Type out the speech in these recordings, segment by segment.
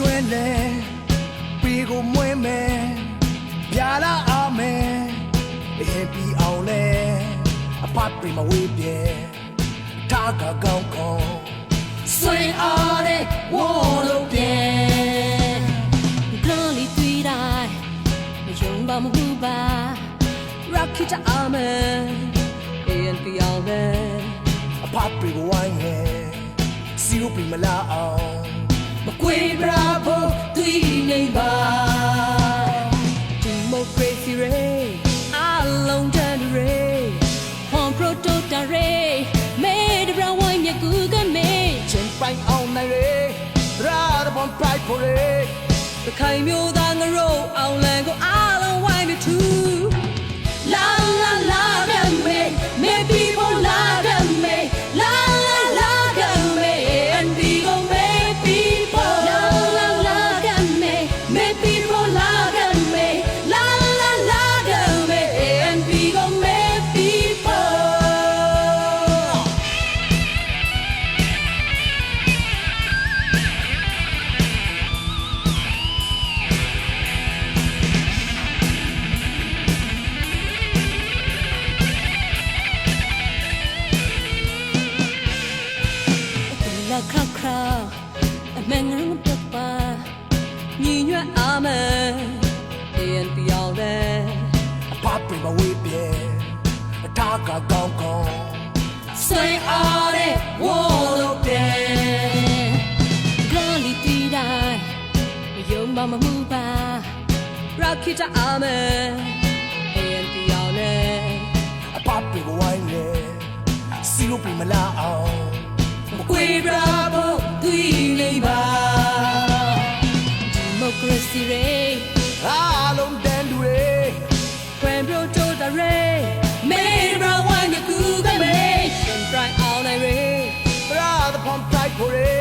လဲပြီးကိုမွေးမယ်ပြာလာအောင်မယ်အရင်ပြီးအောင်လဲအဖတ်ပြီးမဝေးပြေတာကကောင်းကောင်းဆွေအားတဲ့ဝေါ်လို့ပြန်ဂလန်လီတွေ့တိုင်းမယုံပါမမှုပါ Rocky ချအာမန်အရင်ပြအောင်လဲအဖတ်ပြီးကိုဝိုင်းရဲ့စီကိုပြီးမလာအောင် မကွေဘရာဖို့တွေ့နေပါဒီမိုကရေစီရေအလုံးတန်းရေဟွန်ပရိုတိုတာရေမေဒဘရဝိုင်းမြကူကမေချင်းပိုင်အောင်နိုင်ရေဒရာရဘွန်ပရိုက်ဖိုရေတခိုင်မျိုးသားငရိုး လာခါခါအမငရုံပပညီညွတ်အာမန်အရင်ပြောင်းလဲအဖတ်ပြီးမဝေးပြေတာကကောင်းကောင်းဆွေအားတဲ့ဝေါ်လို့ပြန်ဂလန်လီတီတိုင်းမယုံမမမှုပါ Rocky ချအာမန်အရင်ပြောင်းလဲအပပီကိုဝိုင်းလေစီကိုပြီးမလာအောင်မကွေ စီရေအားလုံးတန်တူရေ When bro to the ray Made bro when you google me Then try all night ray ပရာသဖန်ပရိုက်ဖိုရေ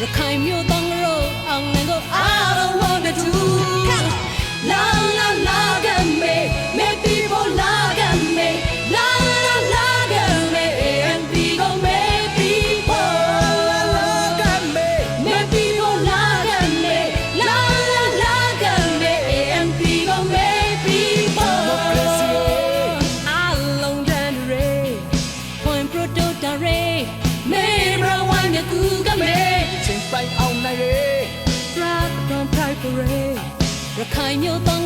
ရခိုင်မျိုးတောင်းရောအောင်ငန်းကို I don't want to do La ချင်း